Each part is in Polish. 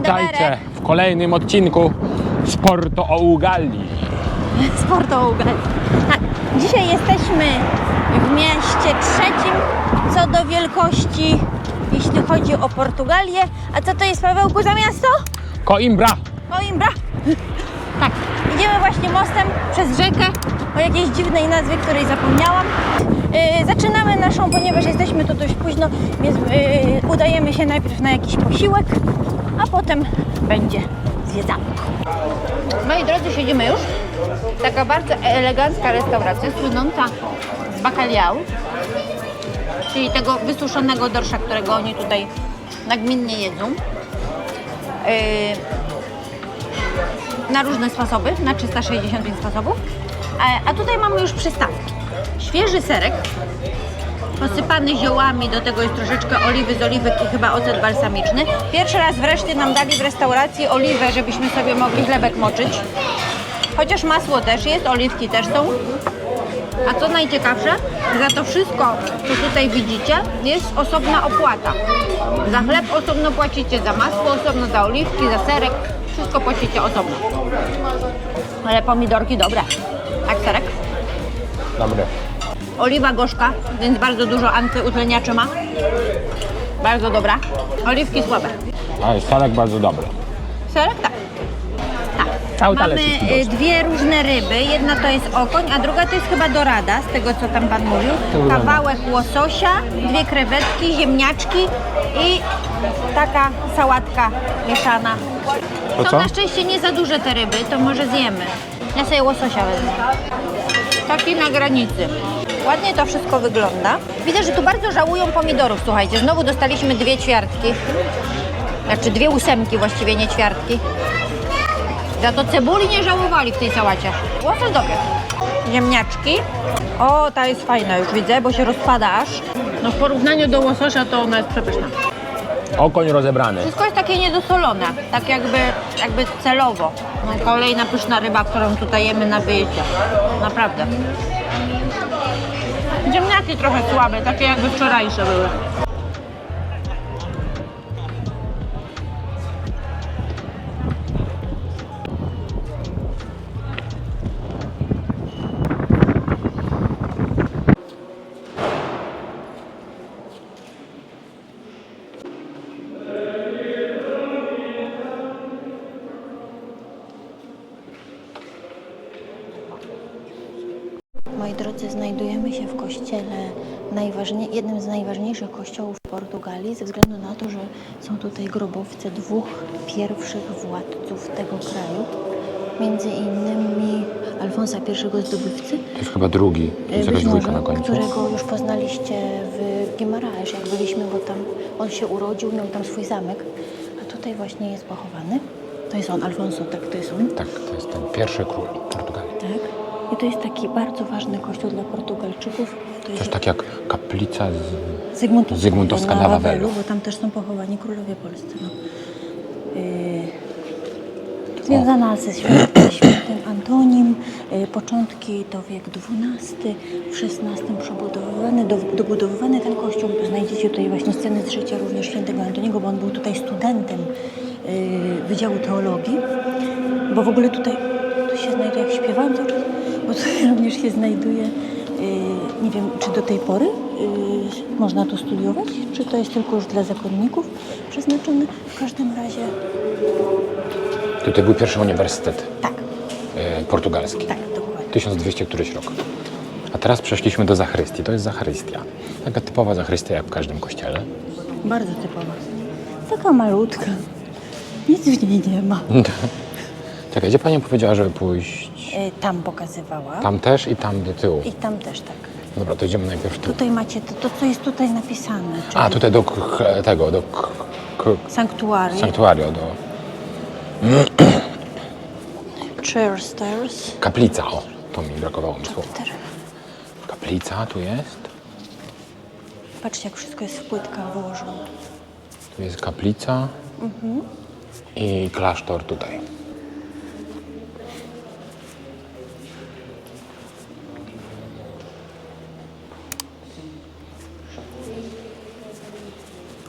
Witajcie w kolejnym odcinku Sporto o Ugali. Sportu Ugal. Tak, dzisiaj jesteśmy w mieście trzecim co do wielkości, jeśli chodzi o Portugalię. A co to jest, Pawełku, za miasto? Coimbra. Coimbra. Tak, idziemy właśnie mostem przez rzekę o jakiejś dziwnej nazwie, której zapomniałam. Yy, zaczynamy naszą, ponieważ jesteśmy tu dość późno, więc yy, udajemy się najpierw na jakiś posiłek, a potem będzie zwiedzanko. Moi drodzy, siedzimy już. Taka bardzo elegancka restauracja, słynąca z bacalhau, czyli tego wysuszonego dorsza, którego oni tutaj nagminnie jedzą. Yy, na różne sposoby, na 365 sposobów. A, a tutaj mamy już przystawki. Świeży serek, posypany ziołami, do tego jest troszeczkę oliwy z oliwek i chyba ocet balsamiczny. Pierwszy raz wreszcie nam dali w restauracji oliwę, żebyśmy sobie mogli chlebek moczyć. Chociaż masło też jest, oliwki też są. A co najciekawsze, za to wszystko, co tutaj widzicie, jest osobna opłata. Za chleb osobno płacicie, za masło osobno, za oliwki, za serek. Wszystko płacicie osobno. Ale pomidorki dobre. Tak, serek? Dobry. Oliwa gorzka, więc bardzo dużo antyutleniaczy ma. Bardzo dobra. Oliwki słabe. A jest salek bardzo dobry. Serek tak. Tak. Cały Mamy y, dwie różne ryby. Jedna to jest okoń, a druga to jest chyba dorada, z tego co tam pan mówił. Kawałek łososia, dwie krewetki, ziemniaczki i taka sałatka mieszana. To Są co? na szczęście nie za duże te ryby, to może zjemy. Ja sobie łososia wezmę. Taki na granicy. Ładnie to wszystko wygląda. Widzę, że tu bardzo żałują pomidorów, słuchajcie. Znowu dostaliśmy dwie ćwiartki. Znaczy dwie ósemki właściwie, nie ćwiartki. Za to cebuli nie żałowali w tej sałacie. Łosoś dobry. Ziemniaczki. O, ta jest fajna już widzę, bo się rozpada aż. No w porównaniu do łososia to ona jest przepyszna. Okoń rozebrany. Wszystko jest takie niedosolone, tak jakby, jakby celowo. No, kolejna pyszna ryba, którą tutaj jemy na wyjeździe. Naprawdę. Ziemniaki trochę słabe, takie jakby wczorajsze były. Moi drodzy, znajdujemy się w kościele, jednym z najważniejszych kościołów w Portugalii, ze względu na to, że są tutaj grobowce dwóch pierwszych władców tego kraju. Między innymi Alfonsa I zdobywcy, To jest chyba drugi. To jest jakaś dwójka na końcu. którego już poznaliście w Guimaraes, jak byliśmy, bo tam on się urodził, miał tam swój zamek, a tutaj właśnie jest pochowany. To jest on, Alfonso, tak, to jest on. Tak, to jest ten pierwszy król Portugalii. Tak. I to jest taki bardzo ważny kościół dla Portugalczyków. To Coś jest tak jak kaplica z... Zygmuntowska, Zygmuntowska na Wawelu. bo tam też są pochowani królowie polscy. No. Yy, związana ze świętym, ze świętym Antonim. Yy, początki to wiek XII, w XVI przebudowywany, do, dobudowywany ten kościół. Znajdziecie tutaj właśnie sceny z życia również świętego Antoniego, bo on był tutaj studentem yy, Wydziału Teologii. Bo w ogóle tutaj, tu się znajduje, jak śpiewałam cały czas, bo tutaj również się znajduje, yy, nie wiem, czy do tej pory yy, można tu studiować, czy to jest tylko już dla zakonników przeznaczone. W każdym razie Tutaj był pierwszy uniwersytet tak, e, portugalski. tak, dokładnie. 1200 któryś rok. A teraz przeszliśmy do zachrystii. To jest zachrystia. Taka typowa zachrystia jak w każdym kościele. Bardzo typowa. Taka malutka. Nic w niej nie ma. Czekaj, gdzie pani powiedziała, żeby pójść tam pokazywała. tam też i tam do tyłu? I tam też tak. Dobra, to idziemy najpierw tu. Tutaj macie to, to co jest tutaj napisane. Czyli A, tutaj do k- tego, do k- k- Sanktuarium. sanktuario, do Chair stairs. kaplica. O, to mi brakowało mi słowa. Kaplica tu jest. Patrzcie, jak wszystko jest w płytkach wyłożone. Tu jest kaplica i klasztor tutaj.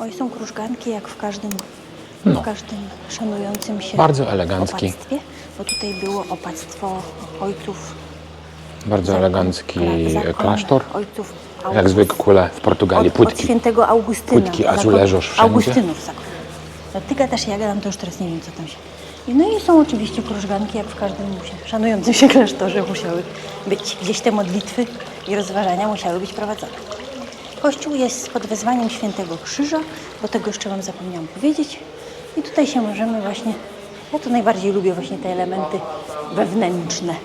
Oj, są krużganki jak w każdym No. w każdym szanującym się Bardzo elegancki. opactwie, bo tutaj było opactwo ojców Bardzo elegancki zakon klasztor. Ojców Jak August- zwykle w Portugalii od, od płytki. świętego Augustyna. Płytki azuleżosz wszędzie. Augustynów zakon. No ty gadasz, ja gadam, to już teraz nie wiem, co tam się... No i są oczywiście krużganki, jak w każdym szanującym się klasztorze musiały być. Gdzieś te modlitwy i rozważania musiały być prowadzone. Kościół jest pod wezwaniem Świętego Krzyża, bo tego jeszcze Wam zapomniałam powiedzieć. I tutaj się możemy właśnie... Ja to najbardziej lubię właśnie te elementy wewnętrzne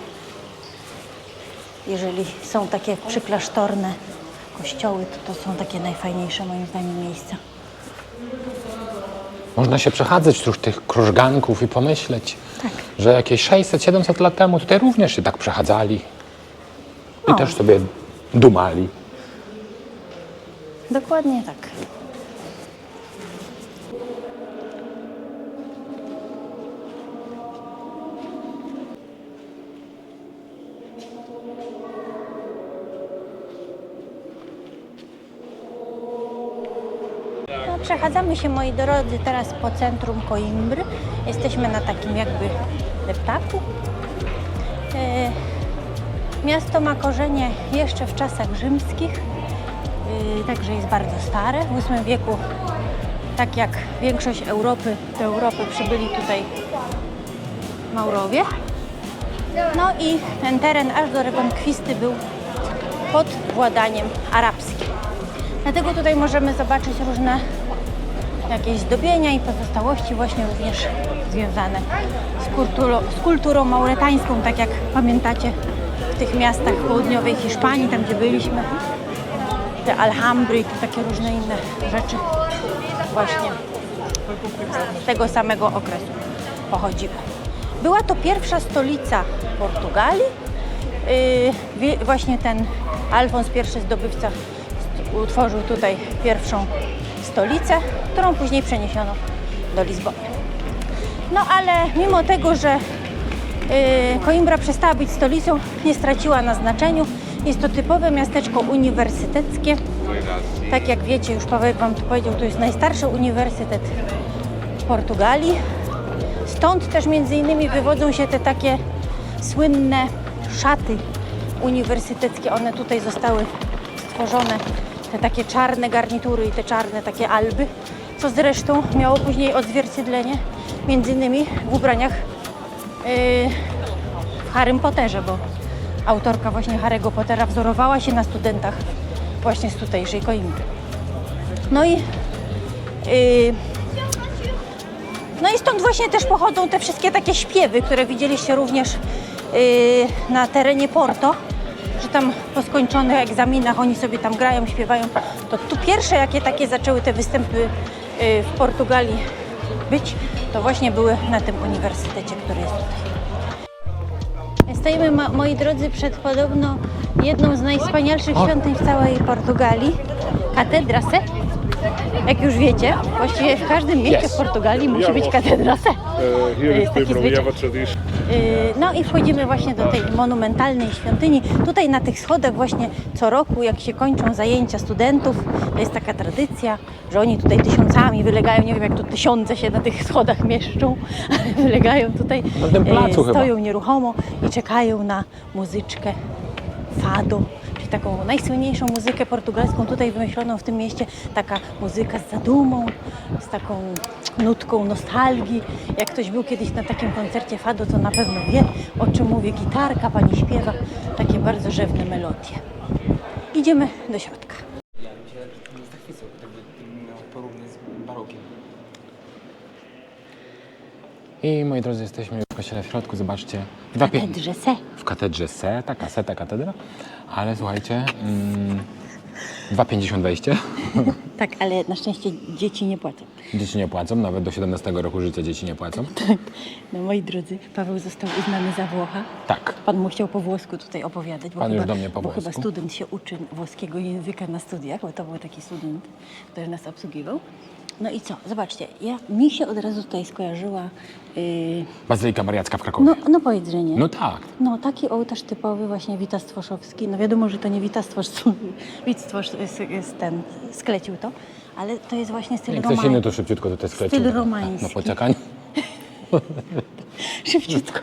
jeżeli są takie przyklasztorne kościoły, to to są takie najfajniejsze moim zdaniem miejsca. Można się przechadzać wśród tych krużganków i pomyśleć, Tak. że jakieś 600-700 lat temu tutaj również się tak przechadzali. I też sobie dumali. Dokładnie tak. No, przechadzamy się, moi drodzy, teraz po centrum Coimbry. Jesteśmy na takim jakby deptaku. E, Miasto ma korzenie jeszcze w czasach rzymskich, także jest bardzo stare. W VIII wieku, tak jak większość Europy, do Europy przybyli tutaj Maurowie. No i ten teren aż do Rekonkwisty był pod władaniem arabskim. Dlatego tutaj możemy zobaczyć różne jakieś zdobienia i pozostałości właśnie również związane z kulturą, z kulturą mauretańską, tak jak pamiętacie w tych miastach południowej Hiszpanii, tam gdzie byliśmy, te Alhambry i takie różne inne rzeczy właśnie z tego samego okresu pochodziły. Była to pierwsza stolica Portugalii. Yy, właśnie ten Alfons I zdobywca utworzył tutaj pierwszą stolicę, którą później przeniesiono do Lizbony. No ale mimo tego, że yy, Coimbra przestała być stolicą, nie straciła na znaczeniu. Jest to typowe miasteczko uniwersyteckie. Tak jak wiecie, już Paweł Wam tu powiedział, to jest najstarszy uniwersytet w Portugalii. Stąd też między innymi wywodzą się te takie słynne szaty uniwersyteckie. One tutaj zostały stworzone, te takie czarne garnitury i te czarne takie alby, co zresztą miało później odzwierciedlenie między innymi w ubraniach yy, w Harrym Potterze, bo autorka właśnie Harry'ego Pottera wzorowała się na studentach właśnie z tutejszej Coimbry. No i yy, no i stąd właśnie też pochodzą te wszystkie takie śpiewy, które widzieliście również yy, na terenie Porto, że tam po skończonych egzaminach oni sobie tam grają, śpiewają. To tu pierwsze, jakie takie zaczęły te występy yy, w Portugalii być, to właśnie były na tym uniwersytecie, który jest tutaj. Stoimy, moi drodzy, przed podobno jedną z najwspanialszych świątyń w całej Portugalii, katedra. Jak już wiecie, właściwie w każdym mieście w Portugalii musi być katedra Se. To jest taki zwyczaj. Yy, No i wchodzimy właśnie do tej monumentalnej świątyni. Tutaj na tych schodach właśnie co roku, jak się kończą zajęcia studentów, to jest taka tradycja, że oni tutaj tysiącami wylegają, nie wiem jak tu tysiące się na tych schodach mieszczą, ale wylegają tutaj, Na tym placu chyba. stoją nieruchomo i czekają na muzyczkę fado, taką najsłynniejszą muzykę portugalską tutaj wymyśloną w tym mieście, taka muzyka z zadumą, z taką nutką nostalgii. Jak ktoś był kiedyś na takim koncercie fado, to na pewno wie, o czym mówię. Gitarka, pani śpiewa, takie bardzo rzewne melodie. Idziemy do środka. Ja bym się nie zachwycał, gdyby miał porównać z barokiem. I moi drodzy, jesteśmy w kościele w środku. Zobaczcie. Pie- Katedrze se. w katedrze Se, taka Se, ta katedra. Ale słuchajcie, mm, 2,50 wejście. Tak, ale na szczęście dzieci nie płacą. Dzieci nie płacą, nawet do 17 roku życia dzieci nie płacą. No moi drodzy, Paweł został uznany za Włocha. Tak. Pan mu chciał po włosku tutaj opowiadać, bo, Pan już chyba, do mnie po bo chyba włosku. student się uczy włoskiego języka na studiach, bo to był taki student, który nas obsługiwał. No i co? Zobaczcie, ja, mi się od razu tutaj skojarzyła, yy, Bazylika Mariacka w Krakowie. no, no powiedz, że nie. No tak. No taki ołtarz typowy właśnie Witas Tworzowski. No wiadomo, że to nie Witas Tworz, Wit Stworz, ten sklecił to, Ale to jest właśnie styl Jak ktoś inny romański. to szybciutko tutaj sklecił. Styl romański. Na poczekaniu. Szybciutko.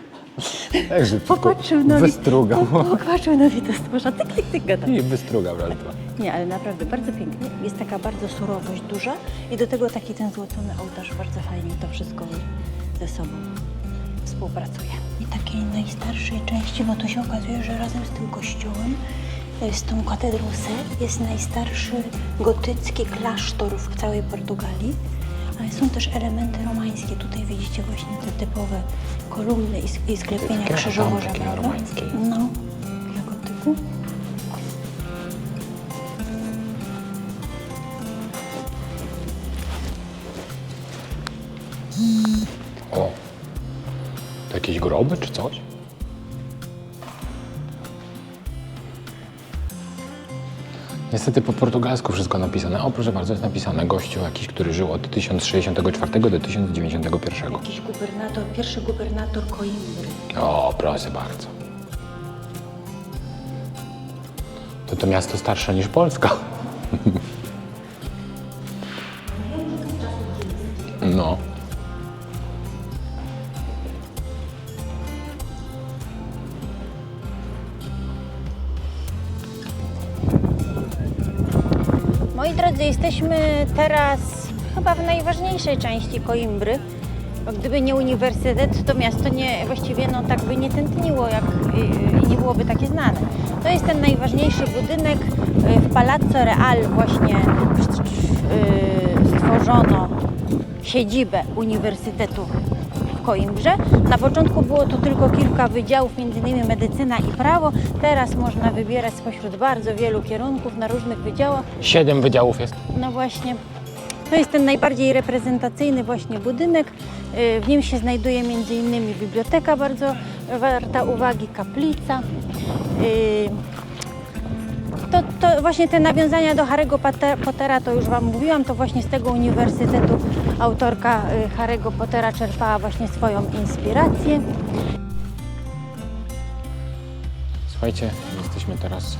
Jak szybciutko. Popatrzył na Wystrugał. Popatrzył na widok stworza. Tyk, tyk, tyk, gotowe. I wystrugał raz, dwa. Nie, ale naprawdę bardzo pięknie. Jest taka bardzo surowość duża i do tego taki ten złocony ołtarz bardzo fajnie to wszystko ze sobą współpracuje. I takiej najstarszej części, bo to się okazuje, że razem z tym kościołem, e, z tą katedrą Se jest najstarszy gotycki klasztor w całej Portugalii. Są też elementy romańskie. Tutaj widzicie właśnie te typowe kolumny i, sk- i sklepienia romańskie. No, takiego typu. O. To jakieś groby czy coś? Niestety po portugalsku wszystko napisane. O, proszę bardzo, jest napisane gościu jakiś, który żył od 1064 do 1091. Jakiś gubernator, pierwszy gubernator Coimbry. O, proszę bardzo. To to miasto starsze niż Polska. No. Moi drodzy, jesteśmy teraz chyba w najważniejszej części Coimbry. Bo gdyby nie uniwersytet, to miasto nie, właściwie no, tak by nie tętniło jak, i- i nie byłoby takie znane. To jest ten najważniejszy budynek. y, W Palazzo Real właśnie y, stworzono siedzibę Uniwersytetu w Coimbrze. Na początku było tu tylko kilka wydziałów, m.in. medycyna i prawo. Teraz można wybierać spośród bardzo wielu kierunków na różnych wydziałach. Siedem wydziałów jest. No właśnie, to jest ten najbardziej reprezentacyjny właśnie budynek. Y, W nim się znajduje m.in. biblioteka bardzo warta uwagi, kaplica. To, właśnie te nawiązania do Harry'ego Potter- Pottera, to już Wam mówiłam, to właśnie z tego uniwersytetu autorka y, Harry'ego Pottera czerpała właśnie swoją inspirację. Słuchajcie, jesteśmy teraz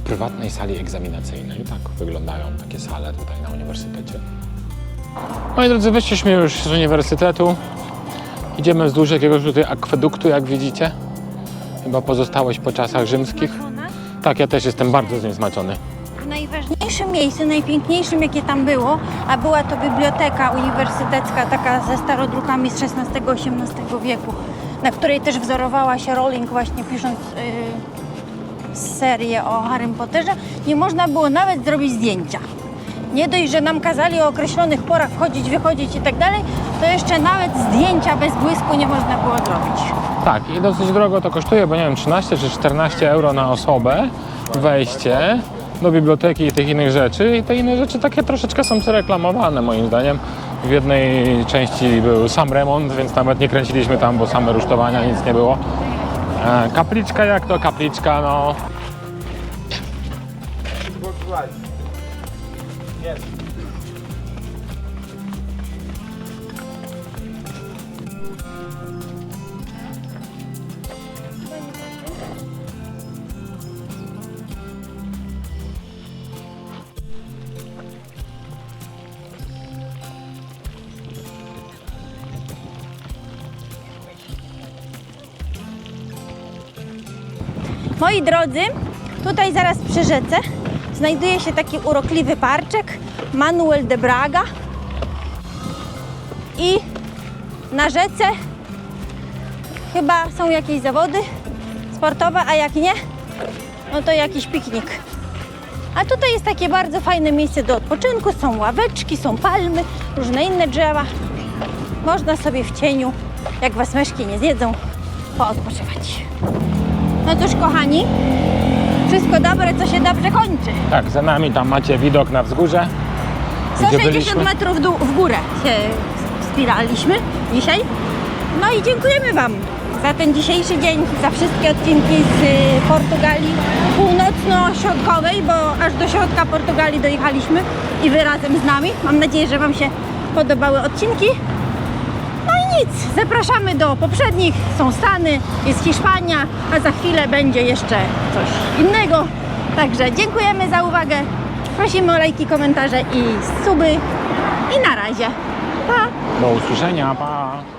w prywatnej sali egzaminacyjnej. Tak wyglądają takie sale tutaj na uniwersytecie. Moi drodzy, wyszliśmy już z uniwersytetu. Idziemy wzdłuż jakiegoś tutaj akweduktu, jak widzicie. Chyba pozostałość po czasach rzymskich. Tak, ja też jestem bardzo z nim zmaczony. W najważniejszym miejscu, najpiękniejszym jakie tam było, a była to biblioteka uniwersytecka, taka ze starodrukami z XVI-XVIII wieku, na której też wzorowała się Rowling właśnie pisząc yy, serię o Harrym Potterze, nie można było nawet zrobić zdjęcia. Nie dość, że nam kazali o określonych porach wchodzić, wychodzić i tak dalej, to jeszcze nawet zdjęcia bez błysku nie można było zrobić. Tak, i dosyć drogo to kosztuje, bo nie wiem, 13 czy 14 euro na osobę wejście do biblioteki i tych innych rzeczy. I te inne rzeczy takie troszeczkę są przereklamowane moim zdaniem. W jednej części był sam remont, więc nawet nie kręciliśmy tam, bo same rusztowania, nic nie było. E, kapliczka jak to kapliczka, no. Moi drodzy, tutaj zaraz przy rzece znajduje się taki urokliwy parczek Manuel de Braga i na rzece chyba są jakieś zawody sportowe, a jak nie, no to jakiś piknik. A tutaj jest takie bardzo fajne miejsce do odpoczynku, są ławeczki, są palmy, różne inne drzewa. Można sobie w cieniu, jak was myszki nie zjedzą, poodpoczywać. No cóż, kochani, wszystko dobre, co się dobrze kończy. Tak, za nami tam macie widok na wzgórze. Gdzie 160 byliśmy? metrów dół, w górę się wspieraliśmy dzisiaj. No i dziękujemy Wam za ten dzisiejszy dzień, za wszystkie odcinki z y, Portugalii północno-środkowej, bo aż do środka Portugalii dojechaliśmy i Wy razem z nami. Mam nadzieję, że Wam się podobały odcinki. Nic, zapraszamy do poprzednich. Są Stany, jest Hiszpania, a za chwilę będzie jeszcze coś innego. Także dziękujemy za uwagę Prosimy o lajki, komentarze i suby. I na razie. Pa! Do usłyszenia, pa!